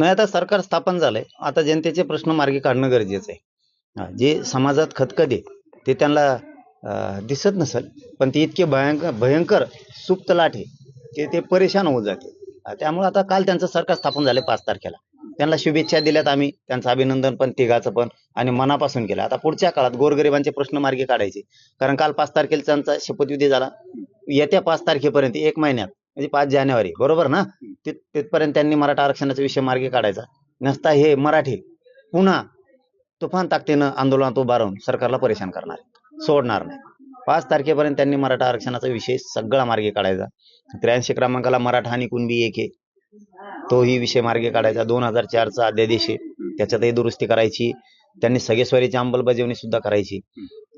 नाही आता सरकार स्थापन झालंय. आता जनतेचे प्रश्न मार्गी काढणं गरजेचं आहे. जे समाजात खतखदे ते त्यांना दिसत नसेल पण ते इतके भयंकर भयंकर सुप्त लाट आहे की ते परेशान होऊन जाते. त्यामुळे आता काल त्यांचं सरकार स्थापन झालं पाच तारखेला. त्यांना शुभेच्छा दिल्यात आम्ही त्यांचं अभिनंदन पण तिघाचं पण आणि मनापासून केलं. आता पुढच्या काळात गोरगरिबांचे प्रश्न मार्गी काढायचे. कारण काल पाच तारखेला त्यांचा शपथविधी झाला. येत्या पाच तारखेपर्यंत एक महिन्यात म्हणजे पाच जानेवारी बरोबर ना? तिथ तिथपर्यंत त्यांनी मराठा आरक्षणाचा विषय मार्गी काढायचा. नसता हे मराठी पुन्हा तुफान ताकदीनं आंदोलनात उभा राहून सरकारला परेशान करणार. सोडणार नाही. पाच तारखेपर्यंत त्यांनी मराठा आरक्षणाचा विषय सगळा मार्गी काढायचा. त्र्याऐंशी क्रमांकाला मराठा आणि कुणबी एक आहे. तोही विषय मार्गी काढायचा. दोन हजार चारचा अध्यादेश आहे. त्याच्यातही दुरुस्ती करायची. त्यांनी सगेश्वरीची अंमलबजावणी सुद्धा करायची.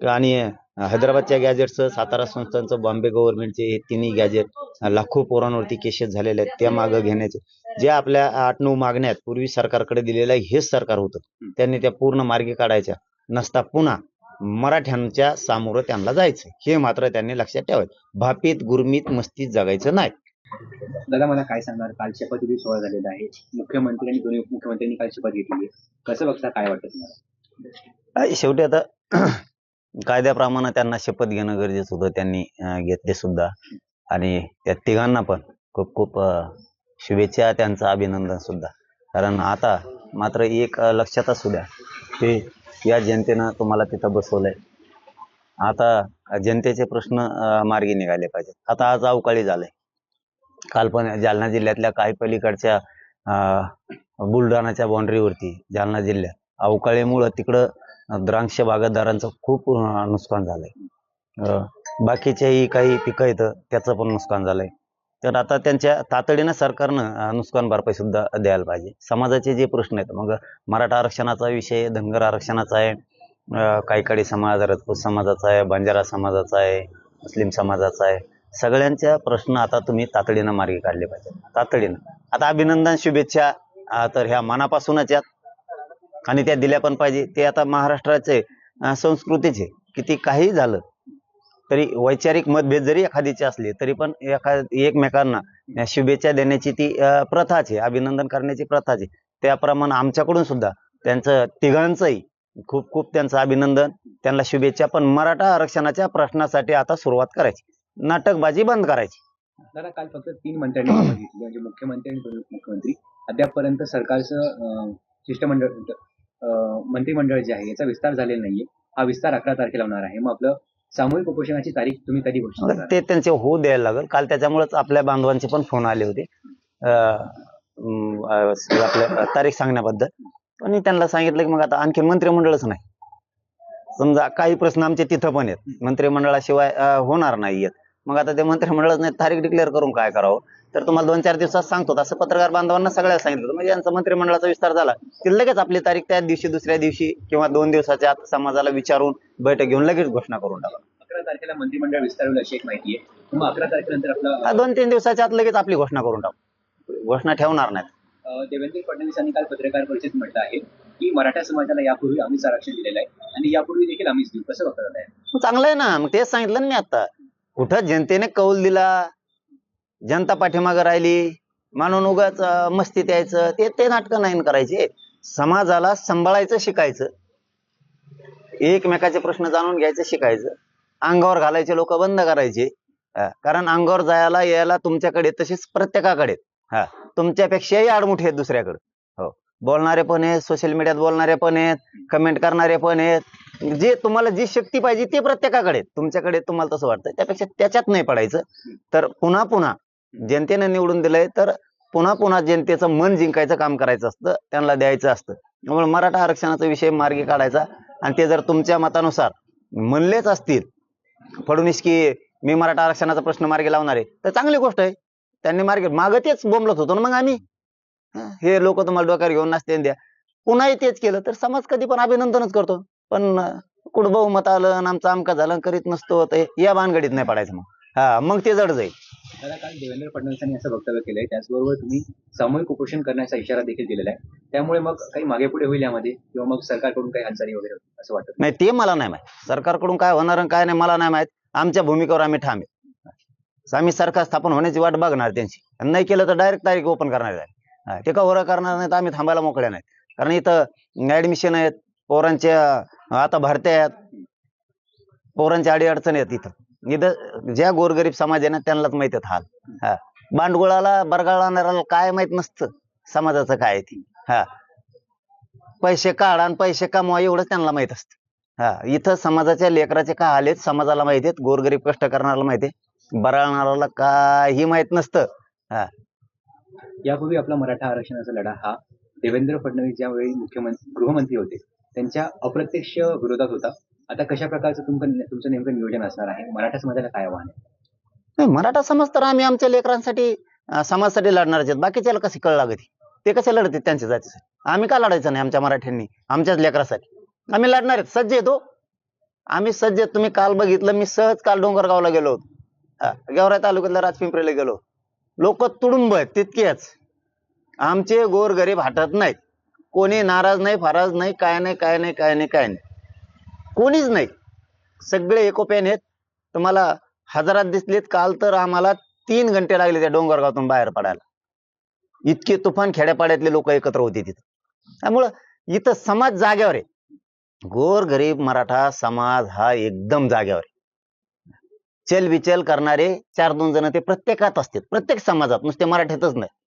आणि हैदराबादच्या गॅजेटचं सातारा संस्थांचं बॉम्बे गव्हर्नमेंटचे हे तिन्ही गॅजेट लाखो पोरांवरती केसेस झालेले आहेत त्या मागं घेण्याचे. जे आपल्या आठ नऊ मागण्यात पूर्वी सरकारकडे दिलेलं आहे हेच सरकार होतं. त्यांनी त्या पूर्ण मार्गी काढायच्या. नसता पुन्हा मराठ्यांच्या सामोरं त्यांना जायचं. हे मात्र त्यांनी लक्षात ठेवायचं. भापीत गुरमीत मस्तीत जगायचं नाही. दादा मला काय सांगणार काल शपथविधी सोहळा झालेला आहे. मुख्यमंत्री आणि दोन्ही उपमुख्यमंत्र्यांनी काल शपथ घेतली कसं बघता काय वाटतं तुम्हाला? शेवटी आता कायद्याप्रमाणे त्यांना शपथ घेणं गरजेचं होतं त्यांनी घेतले सुद्धा. आणि त्या तिघांना पण खूप खूप शुभेच्छा त्यांचं अभिनंदन सुद्धा. कारण आता मात्र एक लक्षात असू द्या की या जनतेनं तुम्हाला तिथं बसवलंय. आता जनतेचे प्रश्न मार्गी निघाले पाहिजेत. आता आज अवकाळी झालंय. काल पण जालना जिल्ह्यातल्या काही पलीकडच्या अं, बुलढाणाच्या बाउंड्रीवरती जालना जिल्ह्यात. अवकाळीमुळं तिकडं द्राक्ष बागायतदारांचं खूप नुकसान झालंय. अं, बाकीच्याही काही पिकं येतं त्याचं पण नुकसान झालंय. तर आता त्यांच्या तातडीनं सरकारनं नुकसान भरपाई सुद्धा द्यायला पाहिजे. समाजाचे जे प्रश्न आहेत मग मराठा आरक्षणाचा विषय धनगर आरक्षणाचा आहे काही काहीकाडी समाज राजपूत समाजाचा आहे बंजारा समाजाचा आहे मुस्लिम समाजाचा आहे सगळ्यांच्या प्रश्न आता तुम्ही तातडीनं मार्गी काढले पाहिजे तातडीनं. आता अभिनंदन शुभेच्छा तर ह्या मनापासूनच यात. आणि त्या दिल्या पण पाहिजे. ते आता महाराष्ट्राचे संस्कृतीचे किती काही झालं तरी वैचारिक मतभेद जरी एखादीचे असले तरी पण एखा एकमेकांना शुभेच्छा देण्याची ती प्रथाच आहे. अभिनंदन करण्याची प्रथाच आहे. त्याप्रमाणे आमच्याकडून सुद्धा त्यांचं तिघांचंही खूप खूप त्यांचं अभिनंदन. त्यांना शुभेच्छा पण मराठा आरक्षणाच्या प्रश्नासाठी आता सुरुवात करायची. नाटकबाजी बंद करायची. दादा काल फक्त तीन मंत्र्यांनी म्हणजे मुख्यमंत्री आणि उपमुख्यमंत्री. अद्यापपर्यंत सरकारचं शिष्टमंडळ मंत्रिमंडळ जे आहे याचा विस्तार झालेला नाहीये. हा विस्तार अकरा तारखेला होणार आहे. मग आपलं सामूहिक उपोषणाची तारीख तुम्ही कधी करणार? ते त्यांचे होऊ द्यायला लागेल. काल त्याच्यामुळेच आपल्या बांधवांचे पण फोन आले होते. आपल्या तारीख सांगण्याबद्दल. पण त्यांना सांगितलं की मग आता आणखी मंत्रिमंडळच नाही. समजा काही प्रश्न आमचे तिथं पण आहेत. मंत्रिमंडळाशिवाय होणार नाहीयेत मग आता ते मंत्रिमंडळच नाही तारीख डिक्लेअर करून काय करावं? तर तुम्हाला दोन चार दिवसात सांगतो असं पत्रकार बांधवांना सगळ्याला सांगितलं. म्हणजे यांचा मंत्रिमंडळाचा विस्तार झाला. की लगेच आपली तारीख त्या दिवशी दुसऱ्या दिवशी किंवा दोन दिवसाच्या आत समाजाला विचारून बैठक घेऊन लगेच घोषणा करून टाका. अकरा तारखेला मंत्रिमंडळ विस्तार होईल अशी एक माहिती आहे. मग अकरा तारखेनंतर आपलं दोन तीन दिवसाच्या आत लगेच आपली घोषणा करून टाकू. घोषणा ठेवणार नाहीत. देवेंद्र फडणवीसांनी काल पत्रकार परिषदेत म्हटलं आहे की मराठा समाजाला यापूर्वी आम्हीच आरक्षण दिलेलं आहे आणि यापूर्वी देखील आम्हीच देऊ. कसं बघता हे? मग चांगलं आहे ना. मग तेच सांगितलं ना मी आता. कुठं जनतेने कौल दिला? जनता पाठीमागं राहिली. म्हणून उगाच मस्ती द्यायचं. ते ते नाटकं नाही करायचे. समाजाला सांभाळायचं शिकायचं. एकमेकाचे प्रश्न जाणून घ्यायचं शिकायचं. अंगावर घालायचे लोक बंद करायचे. कारण अंगावर जायला यायला तुमच्याकडे तसेच प्रत्येकाकडे हा तुमच्यापेक्षाही आडमुठे आहेत दुसऱ्याकडे. हो बोलणारे पण आहेत सोशल मीडियात बोलणारे पण आहेत कमेंट करणारे पण आहेत. जे तुम्हाला जी शक्ती पाहिजे ते प्रत्येकाकडे तुमच्याकडे तुम्हाला तसं वाटतं त्यापेक्षा त्याच्यात नाही पडायचं. तर पुन्हा पुन्हा जनतेनं निवडून दिलंय तर पुन्हा पुन्हा जनतेचं मन जिंकायचं काम करायचं असतं. त्यांना द्यायचं असतं. त्यामुळे मराठा आरक्षणाचा विषय मार्गी काढायचा. आणि ते जर तुमच्या मतानुसार म्हणलेच असतील फडणवीस की मी मराठा आरक्षणाचा प्रश्न मार्गी लावणार आहे तर चांगली गोष्ट आहे. त्यांनी मार्गी मागं तेच बोंबलत होतो ना मग आम्ही. हे लोक तुम्हाला डोक्यावर घेऊन नसते द्या. पुन्हाही तेच केलं तर समाज कधी पण अभिनंदनच करतो. पण कुठं बहुमत आलं आणि आमचं आमका झालं करीत नसतो ते या भानगडीत नाही पडायचं मग. हा मग ते जड जाईल. दादा काल देवेंद्र फडणवीसांनी असं वक्तव्य केलंय त्याचबरोबर तुम्ही सामूहिक उपोषण करण्याचा इशारा देखील दिलेला आहे. त्यामुळे मग काही मागे पुढे होईल यामध्ये? किंवा मग सरकारकडून काही हालचाली वगैरे होतील असं वाटतं? नाही ते मला नाही माहीत. सरकारकडून काय होणार आणि काय नाही मला नाही माहीत. आमच्या भूमिकेवर आम्ही ठाम आहे. आम्ही सरकार स्थापन होण्याची वाट बघणार त्यांची. आणि नाही केलं तर डायरेक्ट तारीख ओपन करणार आहे. ते कव्हर करणार नाहीत आम्ही थांबायला मोकळ्या नाहीत. कारण इथं ऍडमिशन आहेत पोरांच्या आता भरत्या आहेत पोरांच्या अडी अडचण येत इथं इथं ज्या गोरगरीब समाज आहे ना त्यांनाच माहीत आहेत हाल. हा. भांडगुळाला बरगाळणाऱ्याला काय माहीत नसतं समाजाचं काय आहे ती. हा. पैसे काढा आणि पैसे कमवा एवढंच त्यांना माहीत असतं. हा. इथं समाजाच्या लेकराचे काय हाल आहेत समाजाला माहिती आहेत गोरगरीब कष्ट करणाऱ्याला माहिती आहे. बराळणाऱ्याला काही माहीत नसतं. हा. यापूर्वी आपला मराठा आरक्षणाचा लढा हा देवेंद्र फडणवीस ज्यावेळी मुख्यमंत्री गृहमंत्री होते त्यांच्या अप्रत्यक्ष विरोधात होता. आता कशा प्रकारचं तुमचं तुमचं नेमकं नियोजन असणार आहे? मराठा समाजाला काय आव्हान आहे? नाही, मराठा समाज तर आम्ही आमच्या लेकरांसाठी अं, समाजासाठी लढणारच आहेत. बाकीच्याला कशी कळ लागते? ते कसे लढते त्यांच्या जातीसाठी? आम्ही का लढायचं नाही आमच्या मराठ्यांनी आमच्याच लेकरासाठी? आम्ही लढणार आहेत. सज्ज येतो हो. आम्ही सज्ज आहेत. तुम्ही काल बघितलं मी सहज काल डोंगरगावला गेलो होतो. हा, गेवराई तालुक्यातल्या राजपिंपरीला गेलो लोक तुडुंब आहेत तितकेच आमचे गोर गरीब हटत नाहीत. कोणी नाराज नाही फाराज नाही काय नाही काय नाही काय नाही काय नाही. कोणीच नाही. सगळे एकोप्याने आहेत. तुम्हाला हजारात दिसलेत काल तर आम्हाला तीन घंटे लागले त्या डोंगरगावातून बाहेर पडायला. इतके तुफान खेड्यापाड्यातले लोक एकत्र होते तिथं. त्यामुळं इथं समाज जाग्यावर आहे. गोर गरीब मराठा समाज हा एकदम जाग्यावर आहे. चल विचल करणारे चार दोन जण ते प्रत्येकात असतात. प्रत्येक समाजात नुसते मराठीतच नाही.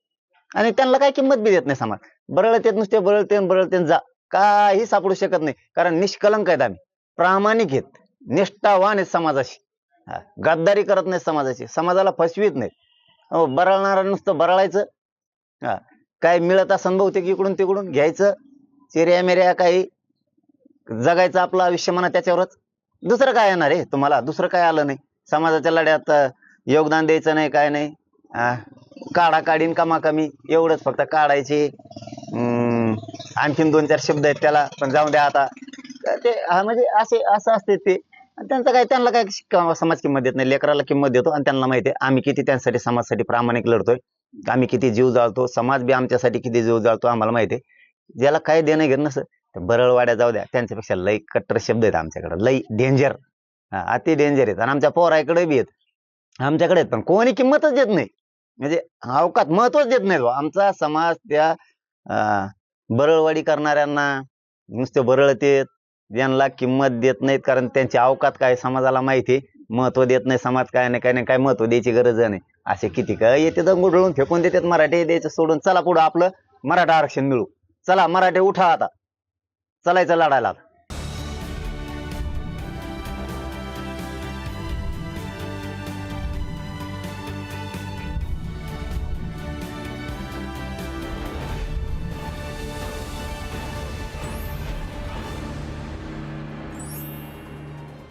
आणि त्यांना काही किंमत बी देत नाही समाज. बरळतेत नुसते बरळते बरळते जा. काही सापडू शकत नाही. कारण निष्कलंक आहेत आम्ही. प्रामाणिक आहेत. निष्ठावान आहेत समाजाशी. हा, गद्दारी करत नाही समाजाची समाजाला फसवीत नाही हो बरळणारा नुसतं बरळायचं. हा काय मिळत असं बहुतेक इकडून तिकडून घ्यायचं. चिऱ्या मिऱ्या काही जगायचं आपलं आयुष्य म्हणा त्याच्यावरच. दुसरं काय येणार आहे तुम्हाला? दुसरं काय आलं नाही. समाजाच्या लढ्यात योगदान द्यायचं नाही काय नाही. हा, काढा काढीन कमा कमी एवढंच फक्त काढायचे. आणखीन दोन चार शब्द आहेत त्याला पण जाऊ द्या आता. ते हा म्हणजे असे असं असते ते. त्यांचं काय त्यांना काय समाज किंमत देत नाही लेकराला किंमत देतो आणि त्यांना माहिती आहे आम्ही किती त्यांसाठी समाजासाठी प्रामाणिक लढतोय. आम्ही किती जीव जाळतो समाज बी आमच्यासाठी किती जीव जाळतो आम्हाला माहिती आहे. ज्याला काय देणं घेत नसतं तर बरळवाड्या जाऊ द्या त्यांच्यापेक्षा लई कट्टर शब्द आहेत आमच्याकडे लई डेंजर हा अति डेंजर आहेत. आणि आमच्या पोराकडे बी आहेत. आमच्याकडे आहेत पण कोणी किंमतच देत नाही. म्हणजे अवकात महत्वच देत नाही आमचा समाज त्या अं, बरळवाडी करणाऱ्यांना नुसते बरळतेत यांना किंमत देत नाहीत कारण त्यांची अवकात काय समाजाला माहिती महत्त्व देत नाही समाज काय नाही काय नाही काय महत्त्व द्यायची गरज नाही. असे किती काय येते गुडळून फेकून देतात मराठी द्यायचं सोडून चला पुढं आपलं मराठा आरक्षण मिळू. चला मराठी उठा आता. चलायचं लढायला.